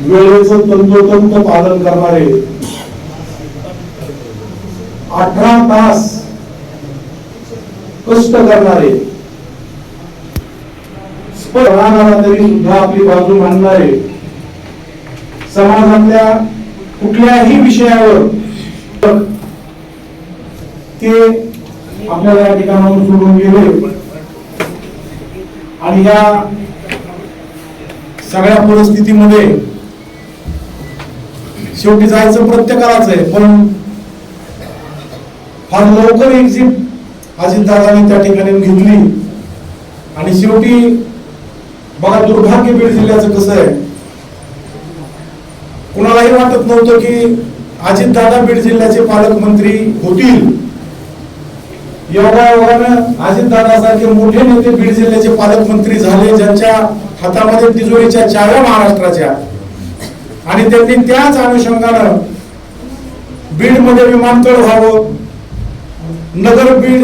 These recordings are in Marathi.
वेळेचं तंतोतंत पालन करणारे अठरा तास कष्ट करणारे राहणारा तरी सुद्धा आपली बाजू मांडणारे समाजातल्या कुठल्याही विषयावर ते आपल्याला या ठिकाणावर सोडून गेले. आणि या सगळ्या परिस्थितीमध्ये शेवटी जायचं प्रत्येकालाच आहे पण फार लवकर एक्झिट अजितदादांनी त्या ठिकाणी घेतली आणि शेवटी बघा दुर्भाग्य बीड जिल्ह्याचं कसं आहे कुणालाही वाटत नव्हतं की अजितदादा बीड जिल्ह्याचे पालकमंत्री होतील. योगायोगानं अजितदादासारखे मोठे नेते बीड जिल्ह्याचे पालकमंत्री झाले ज्यांच्या हातामध्ये तिजोरीच्या चाव्या महाराष्ट्राच्या. आणि त्यांनी त्याच अनुषंगानं बीडमध्ये विमानतळ व्हावं. नगर बीड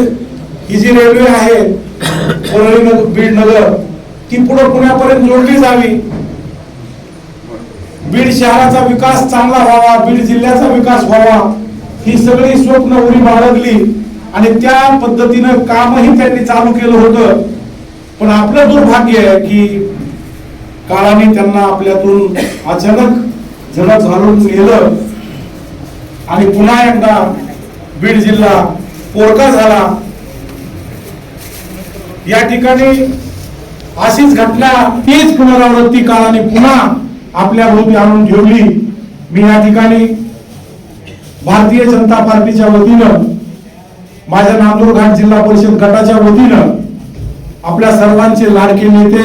ही जी रेल्वे आहे परळी नगर बीड नगर ती पुढे पुण्यापर्यंत जोडली जावी. बीड शहराचा विकास चांगला व्हावा बीड जिल्ह्याचा विकास व्हावा ही सगळी स्वप्न उरी बाळगली. आणि त्या पद्धतीनं कामही त्यांनी चालू केलं होतं. पण आपलं दुर्भाग्य आहे की काळाने त्यांना आपल्यातून अचानक झडप घालून गेलं आणि पुन्हा एकदा बीड जिल्हा पोरका झाला या ठिकाणी अशीच घटना तीच पुनरावृत्ती काळाने पुन्हा आपल्या भोवती आणून ठेवली. मी या ठिकाणी भारतीय जनता पार्टीच्या वतीनं माझ्या नांदूरघाट जिल्हा परिषद गटाच्या वतीनं आपल्या सर्वांचे लाडके नेते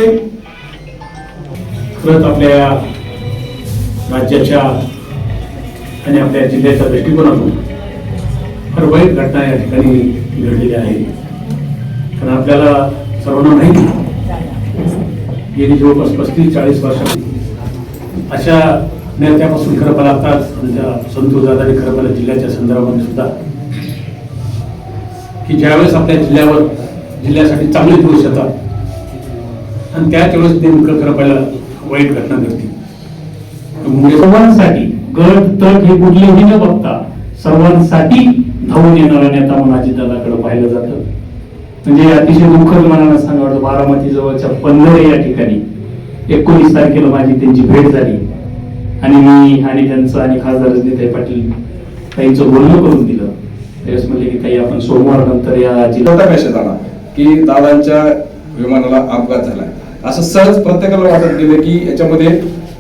खरंच आपल्या राज्याच्या आणि आपल्या जिल्ह्याच्या दृष्टिकोनातून फार वाईट घटना या ठिकाणी घडलेल्या आहे. कारण आपल्याला सर्वांना माहिती गेली जवळपास पस्तीस चाळीस वर्ष अशा नेत्यापासून खरं पाहिलं आताच आमच्या संतोष दादाने खरं पाहिलं जिल्ह्याच्या संदर्भामध्ये सुद्धा की ज्यावेळेस आपल्या जिल्ह्यावर जिल्ह्यासाठी चांगले दिवस येतात आणि त्याच वेळेस नेमकं खरं पाहिलं वाईट घटना घडतील सर्वांसाठी गट तट हे कुठलेही न बघता सर्वांसाठी धावून येणारा नेता म्हणून अजितदादाकडे पाहिलं जातं. म्हणजे अतिशय दुःखद मनानं सांगा वाटतं बारामती जवळच्या पंधरे या ठिकाणी एकोणीस तारखेला माझी त्यांची भेट झाली. आणि मी आणि त्यांचं आणि खासदार रजनीताई पाटील ताईंचं बोलणं करून दिलं. त्यावेळेस म्हणले की ताई आपण सोमवार नंतर या जिल्हा मेसेज आला की दादांच्या विमानाला अपघात झाला असं सहज प्रत्येकाला वाटत गेलं की याच्यामध्ये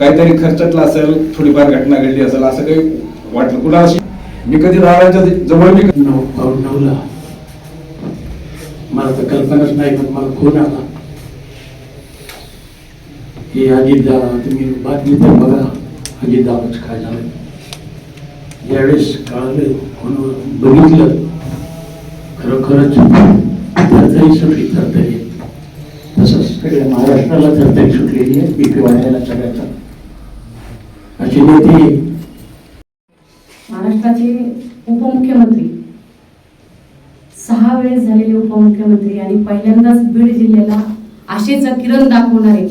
काहीतरी खर्चातला असेल थोडीफार घटना घडली असेल असं काही वाटलं. कुणा अशी मी कधी दादांच्या जवळ मी नऊ नऊला. मला तर कल्पनाच नाही पण मला फोन आला. की अजित दादा तुम्ही बातमी तर बघा. अजित दादाच काय झालं. ज्यावेळेस कळालं फोनवर बघितलं. खरोखरच तरतरी सुटली तरतरी. तसंच सगळ्या महाराष्ट्राला तरतरी सुटलेली आहे. बीपी वाढायला सगळ्याचा. होती महाराष्ट्राचे उपमुख्यमंत्री. सहा वेळेस झालेले उपमुख्यमंत्री आणि पहिल्यांदाच बीड जिल्ह्याला आशेचा किरण दाखवणारे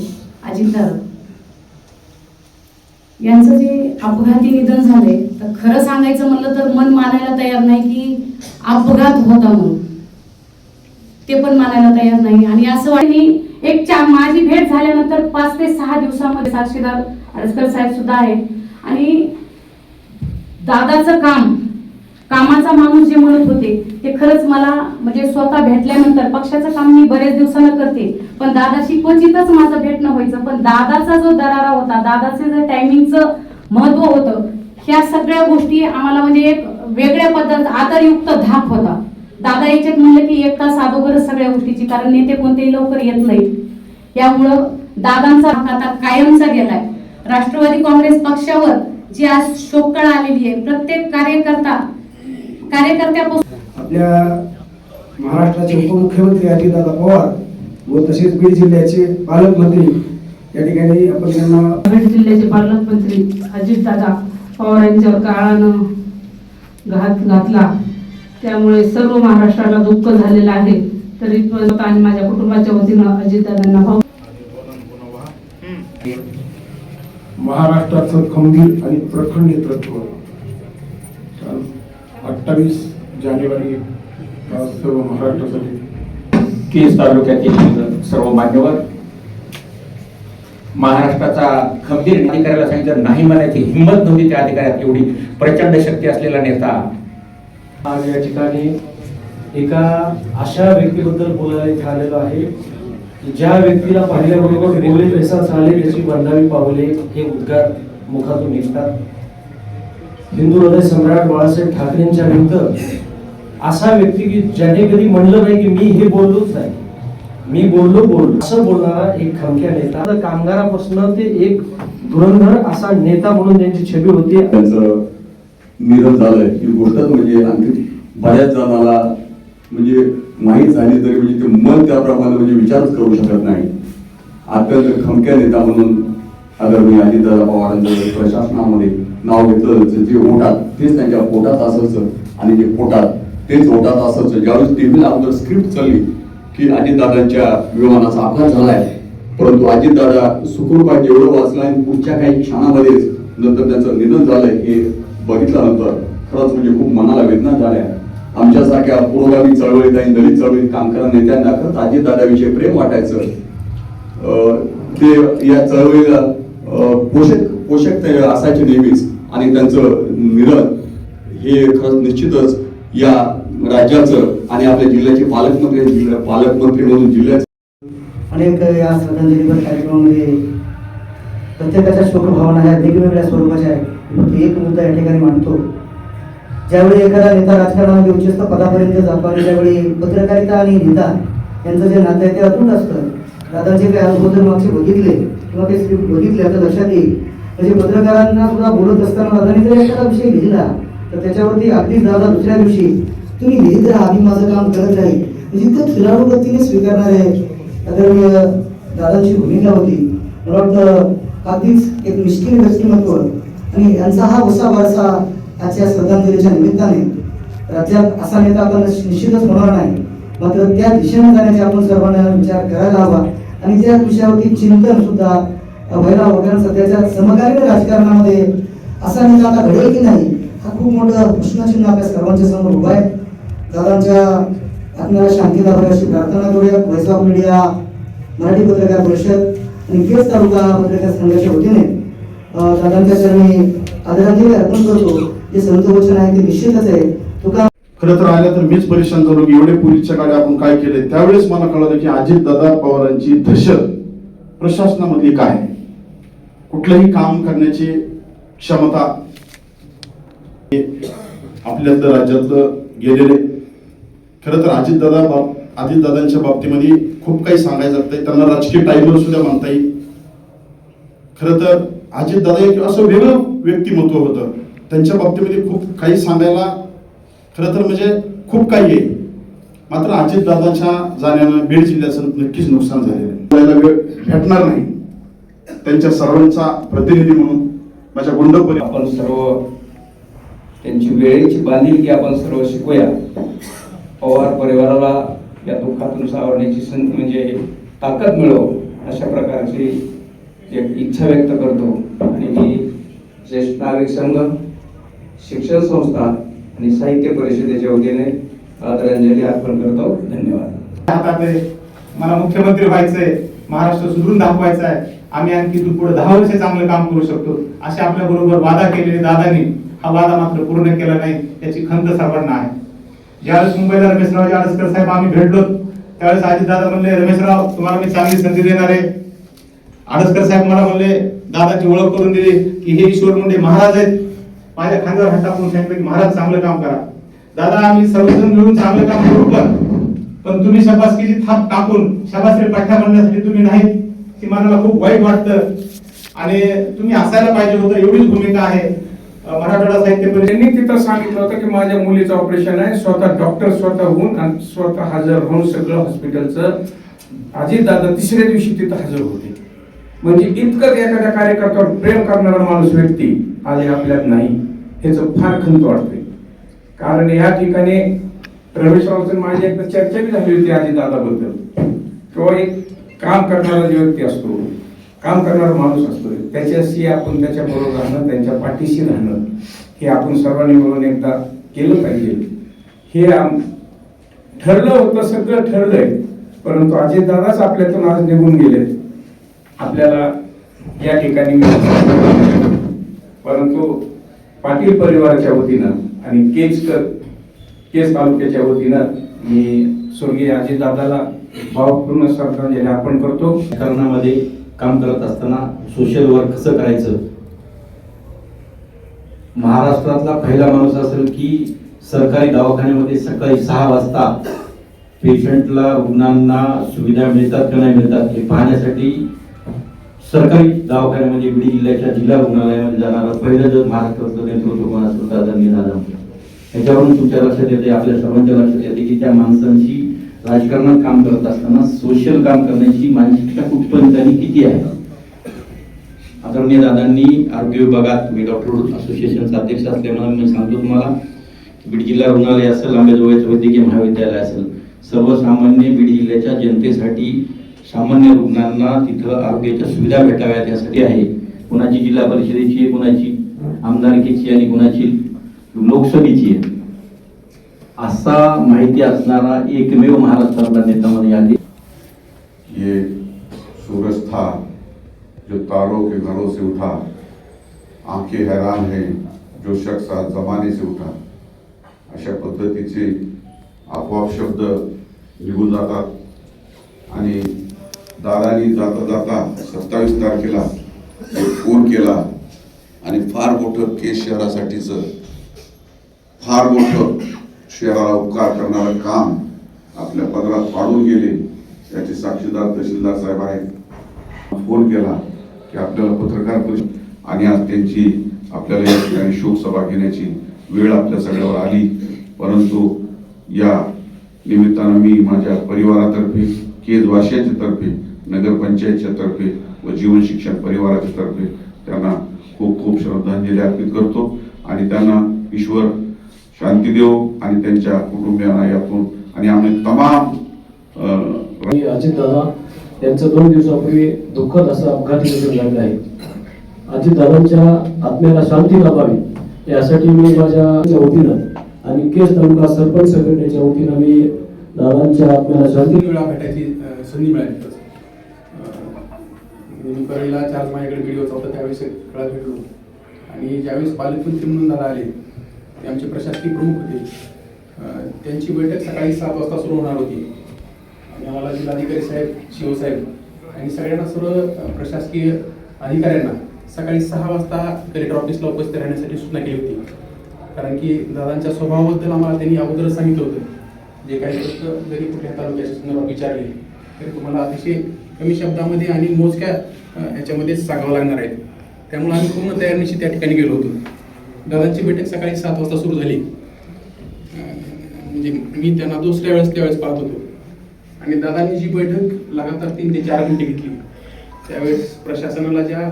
अजितदादा. यांचं जे अपघाती निधन झालंय तर खरं सांगायचं म्हणलं तर मन मानायला तयार नाही की अपघात होता म्हणून. ते पण मानायला तयार नाही. आणि असं वाटणी एक चा माझी भेट झाल्यानंतर पाच ते सहा दिवसामध्ये साक्षीदार अडसकर साहेब सुद्धा आहेत. आणि दादाचं काम कामाचा माणूस जे म्हणत होते ते खरंच मला म्हणजे स्वतः भेटल्यानंतर पक्षाचं काम मी बरेच दिवसानं करते पण दादाशी क्वचितच माझं भेटणं व्हायचं पण दादाचा जो दरारा होता दादाचं जे टायमिंगचं महत्त्व होतं ह्या सगळ्या गोष्टी आम्हाला म्हणजे एक वेगळ्या पद्धत आदरयुक्त धाक होता. दादा याच्यात म्हणलं की एक तास अगोदरच सगळ्या गोष्टीची कारण नेते कोणतेही लवकर येत नाहीत. यामुळं दादांचा आता कायमचा गेलाय. राष्ट्रवादी काँग्रेस पक्षावर जी आज शोककळा आलेली आहे प्रत्येक कार्यकर्ता कार्यकर्त्यापासून आपल्या महाराष्ट्राचे उपमुख्यमंत्री अजितदादा पवार व तसेच बीड जिल्ह्याचे पालकमंत्री या ठिकाणी आपण त्यांना बीड जिल्ह्याचे पालकमंत्री अजितदादा पवार यांच्यावर काळानं घात घातला. त्यामुळे सर्व महाराष्ट्राला दुःख झालेलं आहे. तरी आणि माझ्या कुटुंबाच्या वतीनं अजितदादांना भाऊ महाराष्ट्राचं खंबीर आणि प्रखर नेतृत्व. अठ्ठावीस जानेवारी सर्व महाराष्ट्रासाठी केस तालुक्यातील सर्व मान्यवर महाराष्ट्राचा खंबीर अधिकाऱ्याला सांगितलं नाही म्हणायची हिंमत नव्हती त्या अधिकाऱ्यात एवढी. प्रचंड शक्ती असलेला नेता. आज या ठिकाणी एका अशा व्यक्तीबद्दल बोलायला इथे आलेलो आहे. ज्या व्यक्तीला पाहिल्याबरोबर डोळे पेसाच झाले त्याची बंधावी पावले हे उद्गार मुखातून निघतात. हिंदू हृदय सम्राट बाळासाहेब ठाकरेंच्या विरुद्ध असा व्यक्ती की ज्याने कधी म्हणलं नाही की मी हे बोललोच नाही. मी बोललो बोललो. असं बोलणारा एक खमक्या नेता. तर कामगारापासून ते एक धुरंधर असा नेता म्हणून त्यांची छबी होती. त्यांचं निधन झालंय. ही गोष्टच म्हणजे आणखी बऱ्याच जणाला म्हणजे माहीत झाली तरी म्हणजे ते मन त्याप्रमाणे म्हणजे विचारच करू शकत नाही. अत्यंत खमक्या नेता म्हणून आदरणीय अजितदादा पवारांचं प्रशासनामध्ये नाव घेतलं. जे ओटात तेच त्यांच्या पोटात असायचं. आणि जे पोटात तेच ओटात असायचं. ज्यावेळेस टीव्हीला अगोदर स्क्रिप्ट चालली की अजितदादांच्या विमानाचा अपघात झालाय. परंतु अजितदादा सुखरूपात जेवढं वाचलं आणि पुढच्या काही क्षणामध्येच नंतर त्यांचं निधन झालंय हे बघितल्यानंतर खरंच म्हणजे खूप मनाला वेदना झाल्या. आमच्यासारख्या पुरोगामी चळवळीत आणि दलित चळवळीत काम करणाऱ्या नेत्यांना खरंच अजितदादाविषयी प्रेम वाटायचं. अं, ते या चळवळीला पोषक पोषक असायचे नेहमीच. आणि त्यांचं निधन हे खरंच निश्चितच या राज्याचं आणि आपल्या जिल्ह्याचे पालकमंत्री जिल्हा पालकमंत्री म्हणून जिल्ह्याचं अनेक या श्रद्धांजलीपर कार्यक्रमामध्ये प्रत्येकाच्या शोकभावना ह्या वेगवेगळ्या स्वरूपाच्या आहेत. फक्त एक मुद्दा या ठिकाणी मांडतो ज्यावेळी एखादा नेता राजकारणामध्ये उच्चस्थ पदापर्यंत जातो आणि ज्यावेळी पत्रकारिता आणि नेता यांचं जे नातं आहे ते अतूट असतं दादाचे काही अनुभव जर मागचे बघितले किंवा ते स्क्रिप्ट बघितले आता लक्षात येईल. म्हणजे पत्रकारांना सुद्धा बोलत असताना दादाने जर एखादा विषय लिहिला तर त्याच्यावरती अगदीच दादा दुसऱ्या दिवशी तुम्ही लिहित राहा आम्ही माझं काम करत राहील. म्हणजे इतकं खिलाडू गतीने स्वीकारणारे आदरणीय दादांची भूमिका होती. मला वाटतं अगदीच एक मिश्किल व्यक्तिमत्व. आणि यांचा हा वसा वारसा आजच्या श्रद्धांजलीच्या निमित्ताने राज्यात असा नेता आपण निश्चितच होणार नाही. मात्र त्या दिशेने जाण्याचे आपण सर्वांना विचार करायला हवा. आणि त्या विषयावरती चिंतन सुद्धा व्हायला हवं. कारण सध्याच्या समकालीन राजकारणामध्ये असा नेता आता घडेल की नाही हा खूप मोठं प्रश्नचिन्ह आपल्या सर्वांच्या समोर उभा आहे. दादांच्या आत्म्याला शांती लाभावी अशी प्रार्थना करूया. व्हॉइस ऑफ मीडिया मराठी पत्रकार परिषद आणि केस तालुका पत्रकार संघाच्या वतीने दादांच्या चरणी आदरांजली अर्पण करतो. हे संत वचन आहे ते निश्चितच आहे. तुका खरं तर राहिलं तर मीच परेशान झालो की एवढे पोलीसच्या काळात आपण काय केले? त्यावेळेस मला कळलं की अजित दादा पवारांची दहशत प्रशासनामधली काय कुठलंही काम करण्याची क्षमता आपल्या आपल्यातलं राज्यातलं गेलेले. खरं तर अजितदादा बाब अजितदादांच्या बाबतीमध्ये खूप काही सांगायचं लागतंय त्यांना राजकीय टायमर सुद्धा म्हणता येईल. खरं तर अजितदादा एक असं वेगळं व्यक्तिमत्व होतं. त्यांच्या बाबतीमध्ये खूप काही सांगायला खरं तर म्हणजे खूप काही आहे. मात्र अजितदादाच्या जाण्यानं बीड जिल्ह्याचं नक्कीच नुकसान झालेलं आहे. वेळ भेटणार नाही. त्यांच्या सर्वांचा प्रतिनिधी म्हणून माझ्या गुंडपरी आपण सर्व त्यांची वेळेची बांधिलकी आपण सर्व शिकूया. पवार परिवाराला या दुःखातून सावरण्याची संधी म्हणजे ताकद मिळव अशा प्रकारची एक इच्छा व्यक्त करतो. आणि मी ज्येष्ठ नागरिक संघ शिक्षण संस्था आणि साहित्य परिषदेच्या वतीने आदरांजली अर्पण करतो. धन्यवाद. हातात मला मुख्यमंत्री व्हायचंय महाराष्ट्र सुधरून दाखवायचा आहे. आम्ही आणखी तू पुढे दहा वर्ष चांगलं काम करू शकतो. असे आपल्या बरोबर वादा केलेले दादानी हा वादा मात्र पूर्ण केला नाही याची खंत सर्वांना आहे. ज्यावेळेस मुंबईला रमेशराव आडसकर साहेब आम्ही भेटलो त्यावेळेस आजी दादा म्हणले रमेशराव तुम्हाला मी चांगली संधी देणार आहे. आडसकर साहेब मला म्हणले दादाची ओळख करून दिली की हे ईश्वर मुंडे महाराज आहेत माझ्या खांद्यावर हात टाकून सांगितलं की महाराज चांगलं काम करा. दादा आम्ही सर्वजण मिळून चांगलं काम करू पण पण तुम्ही शबासकीची थाप टाकून शबासरी पाठ्या म्हणण्यासाठी तुम्ही नाही ती मनाला खूप वाईट वाटतं. आणि तुम्ही असायला पाहिजे होतं एवढीच भूमिका आहे. मराठवाडा साहित्य त्यांनी तिथं सांगितलं होतं की माझ्या मुलीचं ऑपरेशन आहे स्वतः डॉक्टर स्वतः होऊन आणि स्वतः हजर होऊन सगळं हॉस्पिटलचं अजितदादा तिसऱ्या दिवशी तिथं हजर होते. म्हणजे इतकं एखाद्या कार्यकर्त्यावर प्रेम करणारा माणूस व्यक्ती आज आपल्यात नाही. ह्याचं फार खंत वाटते कारण या ठिकाणी रमेशरावचं माझी एकदा चर्चा बी झाली होती अजितदादाबद्दल किंवा एक काम करणारा जो व्यक्ती असतो काम करणारा माणूस असतो त्याच्याशी आपण त्याच्या बरोबर राहणं त्यांच्या पाठीशी राहणं हे आपण सर्वांनी मिळून एकदा केलं पाहिजे. हे आम- ठरलं होतं सगळं ठरलंय. परंतु अजय दादाच आपल्यातून आज निघून गेले. आपल्याला या ठिकाणी परंतु पाटील परिवाराच्या वतीनं आणि केजकर केज तालुक्याच्या वतीनं मी स्वर्गीय अजितदादाला भावपूर्ण श्रद्धांजली अर्पण करतो. राजकारणामध्ये काम करत असताना सोशल वर्क कसं करायचं? महाराष्ट्रातला पहिला माणूस असेल की सरकारी दवाखान्यामध्ये सकाळी सहा वाजता पेशंटला रुग्णांना सुविधा मिळतात का नाही मिळतात हे पाहण्यासाठी सरकारी दवाखान्यामध्ये बीड जिल्ह्याच्या जिल्हा रुग्णालयामध्ये जाणारा पहिलं जर महाराष्ट्रातलं नेतृत्व कोण असेल तर आदरणीय दादा याच्यावरून तुमच्या लक्षात येते आपल्या सर्वांच्या लक्षात येते की त्या माणसांची राजकारणात काम करत असताना सोशल काम करण्याची मानसिकता कुठपर्यंत आणि किती आहे? आदरणीय दादांनी आरोग्य विभागात मी डॉक्टर असोसिएशनचा अध्यक्ष असल्यामुळे मी सांगतो तुम्हाला बीड जिल्हा रुग्णालय असेल आंबेजोगाईचं वैद्यकीय महाविद्यालय असेल सर्वसामान्य बीड जिल्ह्याच्या जनतेसाठी सामान्य रुग्णांना तिथं आरोग्याच्या सुविधा भेटाव्यात यासाठी आहे. कुणाची जिल्हा परिषदेची आहे कुणाची आमदारकीची आणि कुणाची लोकसभेची आहे. असा माहिती असणारा एकमेव महाराष्ट्रातला नेता म्हणजे आधी ये सूरज था जो तारों के घरों से उठा आंखें हैरान है जो शख्स आज जमाने से उठा। अशा पद्धतीचे आपोआप शब्द निघून जातात आणि दादानी जाता जाता सत्तावीस तारखेला एक फोन केला आणि फार मोठं केस शहरासाठीचं फार मोठं शहराला उपकार करणारं काम आपल्या पदरात पाडून गेले याचे साक्षीदार तहसीलदार साहेब आहेत. फोन केला की आपल्याला पत्रकार परिषद आणि आज त्यांची आपल्याला या ठिकाणी शोकसभा घेण्याची वेळ आपल्या सगळ्यावर आली. परंतु या निमित्तानं मी माझ्या परिवारातर्फे केज वाशियाच्या तर्फे नगरपंचायतच्या तर्फे व जीवन शिक्षण परिवाराच्या तर्फे त्यांना खूप खूप श्रद्धांजली अर्पित करतो. आणि त्यांना ईश्वर शांती देव आणि त्यांच्या कुटुंबियांना यातून आणि आम्ही तमाम अजित दादा यांचं दोन दिवसापूर्वी दुःखद असं अपघाती निधन झालेलं आहे. अजित दादांच्या आत्म्याला शांती लाभावी यासाठी मी माझ्या वतीनं आणि केस तालुका सरपंच संघटनेच्या वतीनं मी दादांच्या आत्म्याला शांती वेळा भेटायची संधी मिळाली. मी चार माझ्याकडे व्हिडिओचा होता त्यावेळेस कळा भेटलो. आणि ज्यावेळेस पालकमंत्री म्हणून दादा आले ते आमचे प्रशासकीय प्रमुख होते त्यांची बैठक सकाळी सात वाजता सुरू होणार होती. आणि आम्हाला जिल्हाधिकारी साहेब शिवसाहेब आणि सगळ्यांना सर्व प्रशासकीय अधिकाऱ्यांना सकाळी सहा वाजता कलेक्टर ऑफिसला उपस्थित राहण्यासाठी सूचना केली होती. कारण की दादांच्या स्वभावाबद्दल आम्हाला त्यांनी अगोदरच सांगितलं होतं. जे काही प्रश्न जरी कुठल्या तालुक्याच्या संदर्भात विचारले तरी तुम्हाला अतिशय कमी शब्दामध्ये आणि मोजक्या याच्यामध्ये सांगावं लागणार आहे. त्यामुळे आम्ही पूर्ण तयारीनिशी त्या ठिकाणी गेलो होतो. दादांची बैठक सकाळी सात वाजता सुरू झाली. म्हणजे मी त्यांना दुसऱ्या वेळेस त्यावेळेस पाहत होतो. आणि दादांनी जी बैठक लगातार तीन ते चार घंटे घेतली. त्यावेळेस प्रशासनाला ज्या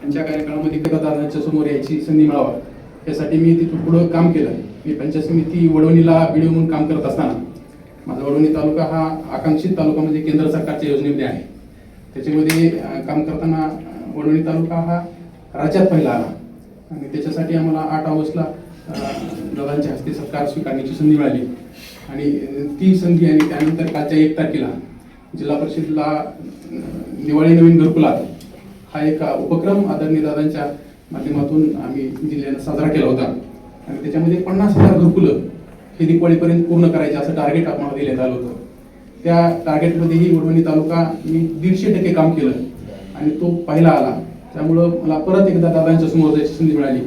त्यांच्या कार्यकाळामध्ये कदा दादांच्या समोर यायची संधी मिळावा यासाठी मी तिथून पुढं काम केलं. मी पंचायत समिती वडवणीला व्हिडिओ म्हणून काम करत असताना. माझा वडवणी तालुका हा आकांक्षित तालुका म्हणजे केंद्र सरकारच्या योजनेमध्ये आहे. त्याच्यामध्ये काम करताना वडवणी तालुका हा राज्यात पहिला आला. आणि त्याच्यासाठी आम्हाला आठ ऑगस्टला दोघांच्या हस्ते सत्कार स्वीकारण्याची संधी मिळाली. आणि ती संधी आणि त्यानंतर कालच्या एक तारखेला जिल्हा परिषदला दिवाळी नवीन घरकुलात हा एक उपक्रम आदरणीय दादांच्या माध्यमातून आम्ही जिल्ह्यानं साजरा केला होता. आणि त्याच्यामध्ये पन्नास हजार घरकुलं हे दिवाळीपर्यंत पूर्ण करायचे असं टार्गेट आम्हाला देण्यात आलं होतं. त्या टार्गेटमध्येही वडवणी तालुका मी दीडशे टक्के काम केलं आणि तो पहिला आला. त्यामुळं मला परत एकदा दादांच्या समोर जायची संधी मिळाली.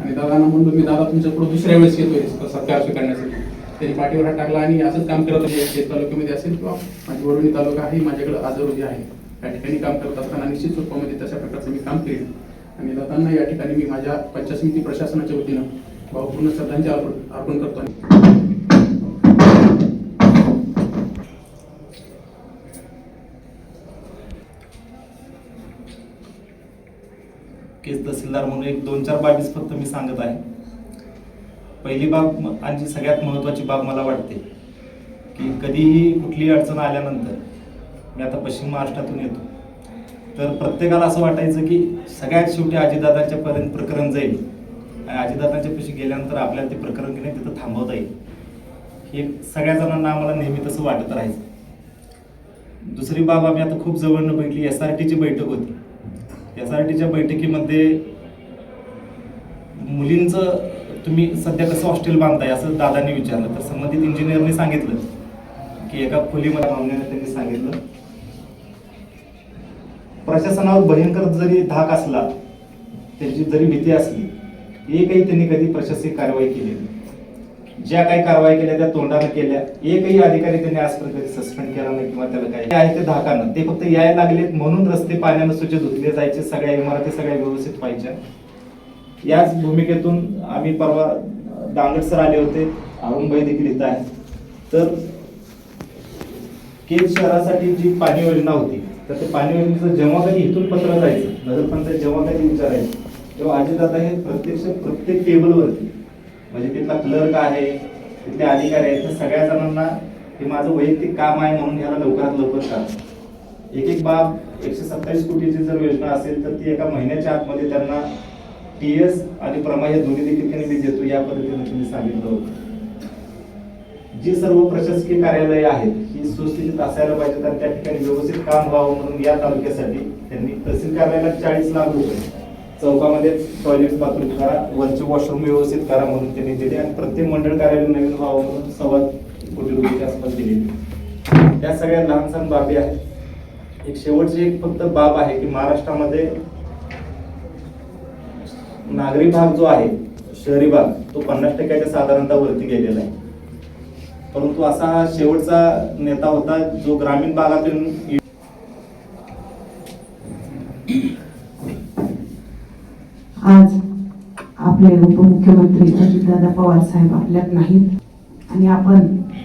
आणि दादांना म्हणलो मी दादा तुमच्यापुढे दुसऱ्या वेळेस येतोय सत्कार स्वीकारण्यासाठी. त्यांनी पाठीवर हात टाकला आणि असंच काम करत होते. तालुक्यामध्ये असेल किंवा माझी वडवणी तालुका आहे माझ्याकडे आजारोगी आहे. या ठिकाणी काम करत असताना निश्चित स्वरूपामध्ये तशा प्रकारचं मी काम केलं आणि दादांना या ठिकाणी मी माझ्या पंचायत समिती प्रशासनाच्या वतीनं भावपूर्ण श्रद्धांजली अर्पण अर्पण करतो. केस तहसीलदार म्हणून एक दोन चार बाबीच फक्त मी सांगत आहे. पहिली बाब आणि सगळ्यात महत्त्वाची बाब मला वाटते की कधीही कुठलीही अडचण आल्यानंतर मी आता पश्चिम महाराष्ट्रातून येतो. तर प्रत्येकाला असं वाटायचं की सगळ्यात शेवटी अजितदादांच्या पर्यंत प्रकरण जाईल. आणि अजितदादांच्या पशी गेल्यानंतर आपल्याला ते प्रकरण की नाही तिथं थांबवता येईल. हे सगळ्या जणांना आम्हाला नेहमी तसं वाटत राहायचं. दुसरी बाब आम्ही आता खूप जवळनं बघितली एस आर टीची बैठक होती. एस आर टीच्या बैठकीमध्ये मुलींचं तुम्ही सध्या कसं हॉस्टेल बांधताय असं दादांनी विचारलं तर संबंधित इंजिनियरने सांगितलं की एका खोलीमध्ये मागण्याने त्यांनी सांगितलं प्रशासनावर भयंकर जरी धाक असला त्यांची जरी भीती असली एकही त्यांनी कधी प्रशासकीय कारवाई केली नाही. ज्या काही कारवाई केल्या त्या तोंडानं केल्या. एकही अधिकारी त्यांनी आजपर्यंत कधी सस्पेंड केला नाही किंवा त्याला काही आहे ते धाकानं. ते फक्त यायला लागलेत म्हणून रस्ते पाण्यानं स्वच्छ धुतले जायचे. सगळ्या इमारती सगळ्या व्यवस्थित पाहिजे याच भूमिकेतून आम्ही परवा दांगड सर आले होते. अरुणबाई देखील इथं आहे तर केज शहरासाठी जी पाणी योजना होती तर ते पाणी योजनेचं जेव्हा कधी इथून पत्र जायचं नगरपंचायत जेव्हा कधी विचारायचं तेव्हा अजितदादा हे प्रत्यक्ष प्रत्येक टेबलवरती म्हणजे तिथला क्लर्क आहे तिथले अधिकारी आहेत तर सगळ्या जणांना हे माझं वैयक्तिक काम आहे म्हणून याला लवकरात लवकर करा. एक एक बाब एकशे सत्तावीस कोटीची जर योजना असेल तर ती एका महिन्याच्या आतमध्ये त्यांना टी एस आणि प्रमा या दोन्ही देखील त्यांनी मी देतो या पद्धतीने तुम्ही सांगितलं होतं. जी सर्व प्रशासकीय कार्यालय आहेत ही सुस्थितीत असायला पाहिजेत आणि त्या ठिकाणी व्यवस्थित काम व्हावं म्हणून या तालुक्यासाठी त्यांनी तहसील कार्यालयाला चाळीस लाख रुपये चौकामध्ये टॉयलेट बाथरूम करा. वरचे वॉशरूम व्यवस्थित करा म्हणून त्यांनी दिले. आणि प्रत्येक मंडळ कार्यालय नवीन व्हावं म्हणून सव्वा कोटी रुपयाची आसपास दिले. या सगळ्या लहान सहान बाबी आहेत. एक शेवटची एक फक्त बाब आहे की महाराष्ट्रामध्ये नागरी भाग जो आहे शहरी भाग तो पन्नास टक्क्याच्या साधारणतः वरती गेलेला आहे. परंतु असा हा शेवटचा नेता होता जो ग्रामीण भागातून आज आपले उपमुख्यमंत्री अजितदादा पवार साहेब आपल्यात नाहीत. आणि आपण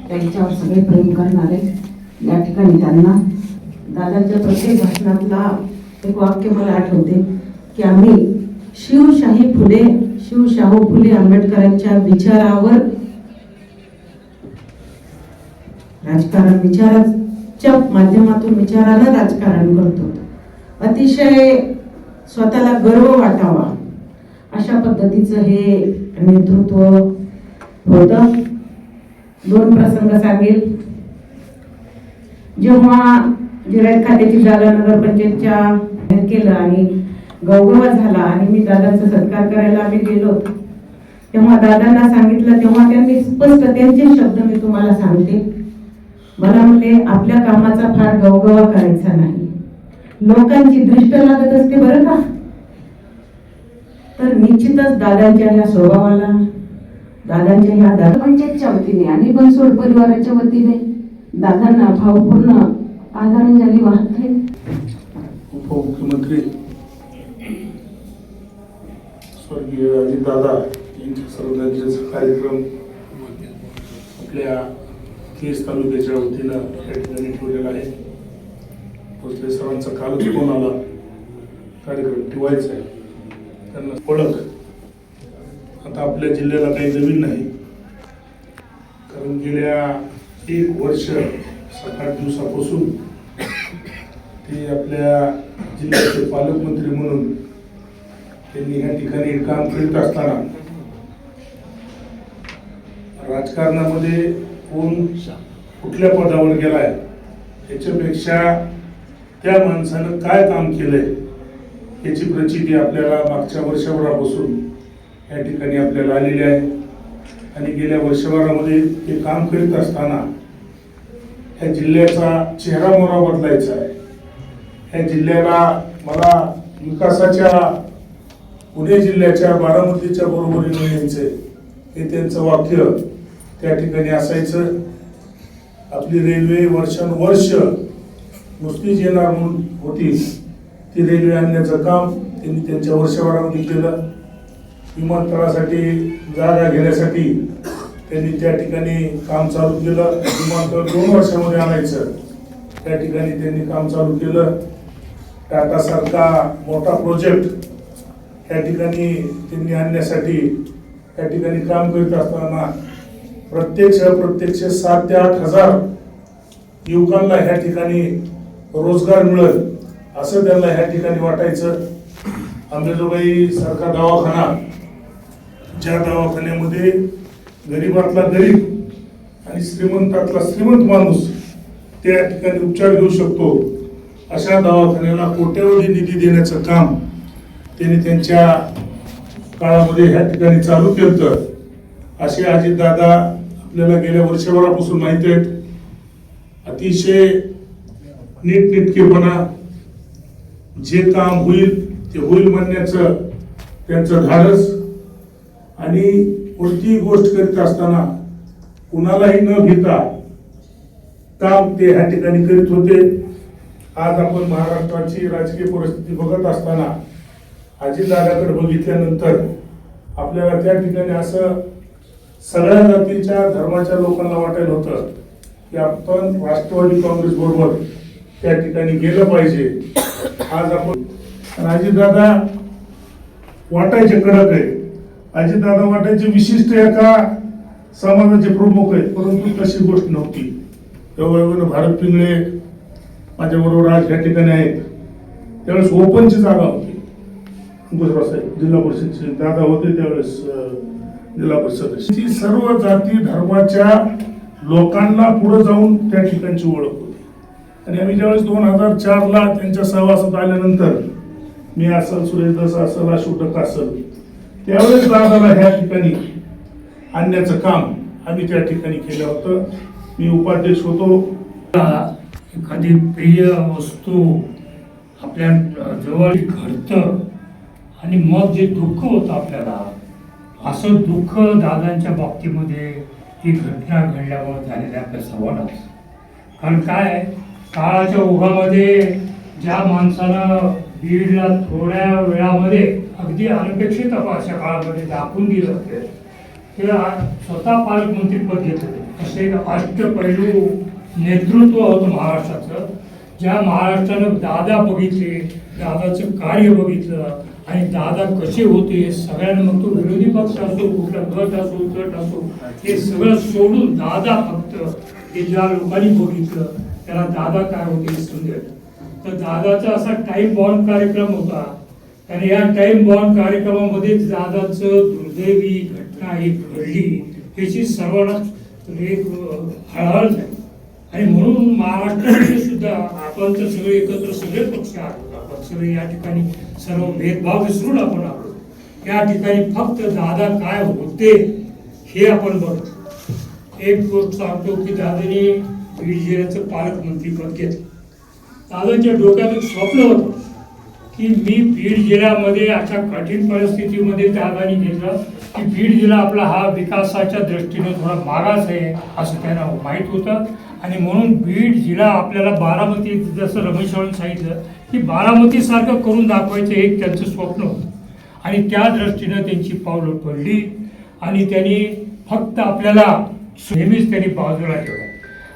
त्यांच्यावर सगळे प्रेम करणारे या ठिकाणी त्यांना दादांच्या प्रत्येक भाषणातला एक वाक्य मला आठवते की आम्ही शिवशाही फुले शिवशाहू फुले आंबेडकरांच्या विचारावर राजकारण विचाराच्या माध्यमातून विचाराला राजकारण करतो अतिशय स्वतःला गर्व वाटावा. अशा पद्धतीचं हे नेतृत्व होतं. दोन प्रसंग सांगेल. जेव्हा जिरायत खात्याची जागा नगरपंचायतच्या जाहीर केलं आणि गौगवा झाला आणि मी दादांचा सत्कार करायला आम्ही गेलो तेव्हा दादांना सांगितलं तेव्हा त्यांनी स्पष्ट त्यांचे शब्द मी तुम्हाला सांगते. मला म्हणले आपल्या कामाचा फार गवगवा करायचा नाही. लोकांची दृष्ट लागत असते बरं का? तर निश्चितच दादांच्या ह्या स्वभावाला दादांच्या ह्या दादांच्या वतीने आणि बनसोड परिवाराच्या वतीने दादांना भावपूर्ण आदरांजली वाहते उपमुख्यमंत्री स्वर्गीय अजितदादा यांच्या श्रद्धांजलीचा कार्यक्रम आपल्या केस तालुक्याच्या वतीनं या ठिकाणी ठेवलेला आहे. भोसले सरांचा कालच फोन आला. कार्यक्रम ठेवायचा आहे. त्यांना ओळख आता आपल्या जिल्ह्याला काही नवीन नाही. कारण गेल्या एक वर्ष सात आठ दिवसापासून ते आपल्या जिल्ह्याचे पालकमंत्री म्हणून त्यांनी ह्या ठिकाणी काम करीत असताना राजकारणामध्ये कोण कुठल्या पदावर गेलाय याच्यापेक्षा त्या माणसानं काय काम केलंय? याची प्रचिती आपल्याला मागच्या वर्षभरापासून या ठिकाणी आपल्याला आलेली आहे. आणि गेल्या वर्षभरामध्ये ते काम करीत असताना ह्या जिल्ह्याचा चेहरा मोहरा बदलायचा आहे. ह्या जिल्ह्याला मला विकासाच्या पुणे जिल्ह्याच्या बारामतीच्या बरोबरीने यायचंय. हे त्यांचं वाक्य त्या ठिकाणी असायचं. आपली रेल्वे वर्षानुवर्ष नुसतीच येणार म्हणून होती. ती रेल्वे आणण्याचं काम त्यांनी त्यांच्या वर्षभरामध्ये केलं. विमानतळासाठी जागा घेण्यासाठी त्यांनी त्या ठिकाणी काम चालू केलं. विमानतळ दोन वर्षामध्ये आणायचं. त्या ठिकाणी त्यांनी काम चालू केलं. टाटासारखा मोठा प्रोजेक्ट त्या ठिकाणी त्यांनी आणण्यासाठी त्या ठिकाणी काम करीत असताना प्रत्यक्ष प्रत्यक्ष सात ते आठ हजार युवकांना ह्या ठिकाणी रोजगार मिळत. असं त्यांना ह्या ठिकाणी वाटायचं. अंबेजोगाई सारखा दवाखाना ज्या दवाखान्यामध्ये गरीबातला गरीब आणि श्रीमंतातला श्रीमंत माणूस त्या ठिकाणी उपचार घेऊ शकतो अशा दवाखान्याला कोट्यावधी निधी देण्याचं काम त्यांनी त्यांच्या काळामध्ये ह्या ठिकाणी चालू केलं तर असे अजितदादा आपल्याला गेल्या वर्षभरापासून माहिती आहेत. अतिशय नीटनेटकेपणा जे काम होईल ते होईल म्हणण्याचं त्यांचं धाडस. आणि कोणतीही गोष्ट करीत असताना कुणालाही न घेता काम ते ह्या ठिकाणी करीत होते. आज आपण महाराष्ट्राची राजकीय परिस्थिती बघत असताना अजितदादाकडे बघितल्यानंतर आपल्याला त्या ठिकाणी असं सगळ्या जातीच्या धर्माच्या लोकांना वाटायला होतं की आपण राष्ट्रवादी काँग्रेस बरोबर त्या ठिकाणी गेलं पाहिजे. आज आपण आणि अजितदादा वाटायचे कडक आहे. अजितदादा वाटायचे विशिष्ट एका समाजाचे प्रमुख आहेत. परंतु तशी गोष्ट नव्हती. तेव्हा भारत पिंगळे माझ्याबरोबर आज या ठिकाणी आहेत. त्यावेळेस ओपनची जागा होती. गुजरात साहेब जिल्हा परिषदचे दादा होते त्यावेळेस जिल्हा परिषद सर्व जाती धर्माच्या लोकांना पुढे जाऊन त्या ठिकाणची ओळख होती. आणि आम्ही ज्यावेळेस दोन हजार चारला त्यांच्या सहवासात आल्यानंतर मी असल सुरेश दस असल अशोक असल त्यावेळेस दादाला ह्या ठिकाणी आणण्याचं काम आम्ही त्या ठिकाणी केलं होतं. मी उपाध्यक्ष होतो. एखादी प्रिय वस्तू आपल्या जवळ घडतं आणि मग जे दुःख होतं आपल्याला असं दुःख दादांच्या बाबतीमध्ये ही घटना घडल्यावर झालेल्या आपल्या सर्वांना कारण काय काळाच्या ओघामध्ये ज्या माणसानं बीडला थोड्या वेळामध्ये अगदी अनपेक्षित अशा काळामध्ये दाखवून दिलं ते स्वतः पालकमंत्रीपद घेत होते. असे एक अष्टपैलू नेतृत्व होतं महाराष्ट्राचं ज्या महाराष्ट्रानं दादा बघितले दादाचं कार्य बघितलं आणि दादा कसे होते सगळ्यांना मग तो विरोधी पक्ष असो कुठला गट असो गट असो हे सगळं सोडून दादा फक्त हे ज्या लोकांनी बघितलं त्याला दादा काय होते दिसून देत. तर दादाचा असा टाईम बॉन्ड कार्यक्रम होता. आणि या टाईम बॉन्ड कार्यक्रमामध्ये दादाचं दुर्दैवी घटना ही घडली. याची सर्वांना एक म्हणजे, हळहळ झाली. आणि म्हणून महाराष्ट्रामध्ये सुद्धा आपण तर सगळे एकत्र सगळे पक्ष आहोत. आपण सगळे या ठिकाणी सर्व भेदभाव विसरून आपण आलो या ठिकाणी फक्त दादा काय होते हे आपण बघतो. एक गोष्ट सांगतो की दादाने बीड जिल्ह्याचं पालकमंत्रीपद घेतलं. दादांच्या डोक्यात एक स्वप्न होतं की मी बीड जिल्ह्यामध्ये अशा कठीण परिस्थितीमध्ये दादानी घेतलं की बीड जिल्हा आपला हा विकासाच्या दृष्टीनं थोडा मागास आहे असं त्यांना माहीत होतं. आणि म्हणून बीड जिल्हा आपल्याला बारामती जसं रमेशवरून सांगितलं की बारामतीसारखं करून दाखवायचं एक त्यांचं स्वप्न होतं. आणि त्या दृष्टीनं त्यांची पावलं पडली. आणि त्यांनी फक्त आपल्याला नेहमीच त्यांनी बाजूला ठेवलं.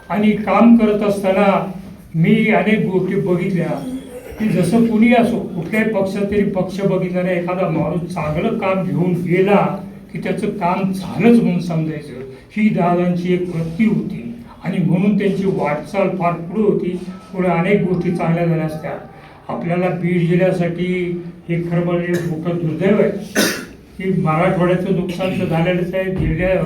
आणि काम करत असताना मी अनेक गोष्टी बघितल्या. की जसं कुणी असो कुठल्याही पक्षात तरी पक्ष बघितल्याने एखादा माणूस चांगलं काम घेऊन गेला की त्याचं काम झालंच म्हणून समजायचं. ही दादांची एक वृत्ती होती. आणि म्हणून त्यांची वाटचाल फार पुढे होती. पुढे अनेक गोष्टी चांगल्या झाल्या असत्या. आपल्याला बीड जिल्ह्यासाठी हे खरं म्हणजे मोठं दुर्दैव आहे. की मराठवाड्याचं नुकसान तर झालेलंच आहे. जिल्ह्या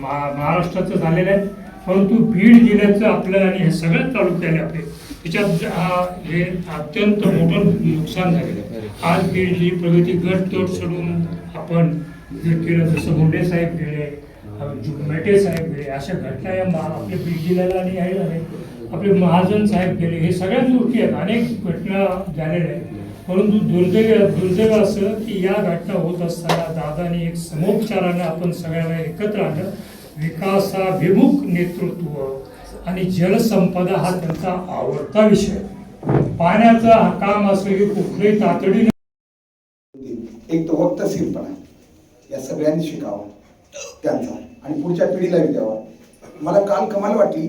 महाराष्ट्राचं झालेलं आहे. परंतु बीड जिल्ह्याचं आपलं आणि हे सगळ्याच तालुक्याने आपले त्याच्यात हा हे अत्यंत मोठं नुकसान झालेलं आहे. आज बीडली प्रगती गट तोड सोडून आपण जे केलं जसं मुंडे साहेब गेले मेटे साहेब गेले अशा घटना या महा आपल्या बीड जिल्ह्याला आणि आहे आपले महाजन साहेब गेले हे सगळ्याच गोष्टी आहेत. अनेक घटना झालेल्या आहेत. परंतु दुर्दैव दुर्दैव असं की या घटना होत असताना दादाने एक समोपचारानं आपण सगळ्यांना एकत्र आणलं. विकासाभिमुख नेतृत्व आणि जलसंपदा हा त्यांचा आवडता विषय. पाण्याचा हा काम असं की कुठलंही तातडीने एक तो वक्तशीरपणा या सगळ्यांनी शिकावा. त्यांचा. आणि पुढच्या पिढीला द्यावा. मला काल कमाल वाटली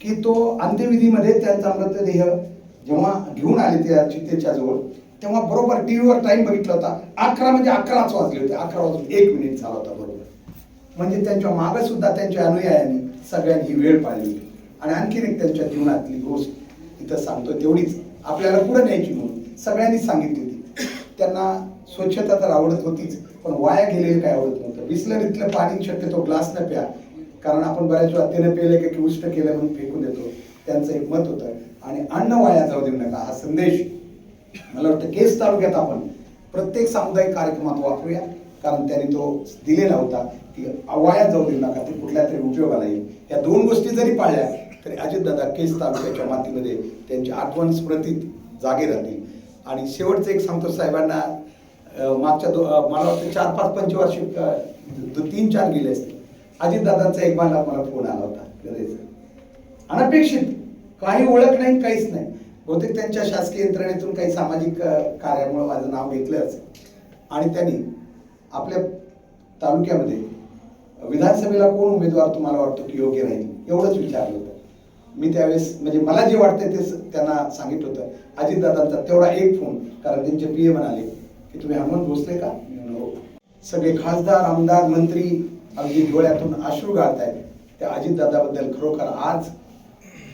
की तो अंत्यविधीमध्ये त्यांचा मृतदेह जेव्हा घेऊन आले त्या चितेच्या जवळ तेव्हा बरोबर टी व्हीवर टाईम बघितला होता. अकरा म्हणजे अकराच वाजले होते. अकरा वाजून एक मिनिट झाला होता बरोबर. म्हणजे त्यांच्या मागे सुद्धा त्यांच्या अनुयायांनी सगळ्यांनी ही वेळ पाळली आणि आणखीन एक त्यांच्या जीवनातली गोष्ट इथं सांगतो तेवढीच. आपल्याला पुढे न्यायची म्हणून सगळ्यांनी सांगितली होती. त्यांना स्वच्छता तर आवडत होतीच पण वाया गेलेलं काय आवडत नव्हतं. बिस्लरीतलं पाणी शक्यतो ग्लास न प्या. कारण आपण बऱ्याच वेळा त्यानं पेलं की उष्ट केलं म्हणून फेकून देतो. त्यांचं एक मत होतं. आणि अन्न वाया जाऊ देऊ नका हा संदेश. मला वाटतं केस तालुक्यात आपण प्रत्येक सामुदायिक कार्यक्रमात वापरूया. कारण त्यांनी तो दिलेला होता की अवायात जाऊ देऊ नका ते कुठल्या तरी उपयोगाला येईल. या दोन गोष्टी जरी पाळल्या तरी अजितदादा केस तालुक्याच्या मातीमध्ये त्यांची आठवण स्मृतीत जागे राहतील. आणि शेवटचं एक सांगतो साहेबांना मागच्या दो मला वाटतं चार पाच पंचवार्षिक तीन चार गेले असते अजितदादांचा एक मला मला फोन आला होता गरजेचा. अनपेक्षित काही ओळख नाही काहीच नाही. बहुतेक त्यांच्या शासकीय यंत्रणेतून काही सामाजिक कार्यामुळे माझं नाव घेतलं आणि त्यांनी आपल्या तालुक्यामध्ये विधानसभेला कोण उमेदवार तुम्हाला वाटतो की योग्य राहील? एवढंच विचारलं होतं. मी त्यावेळेस म्हणजे मला जे वाटतंय ते त्यांना सांगितलं होतं. अजितदादांचा तेवढा एक फोन कारण त्यांचे पी ए म्हणाले की तुम्ही हनुमंत भोसले का? हो. सगळे खासदार आमदार मंत्री अगदी डोळ्यातून अश्रू आहेत त्या अजितदादाबद्दल खरोखर आज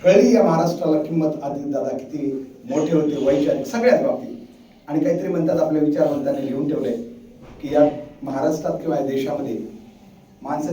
कळली या महाराष्ट्राला किंमत अजितदादा किती मोठे होते वैचारिक सगळ्याच बाबतीत. आणि काहीतरी म्हणतात आपले विचार म्हणताना लिहून ठेवले की या महाराष्ट्रात किंवा देशामध्ये माणसं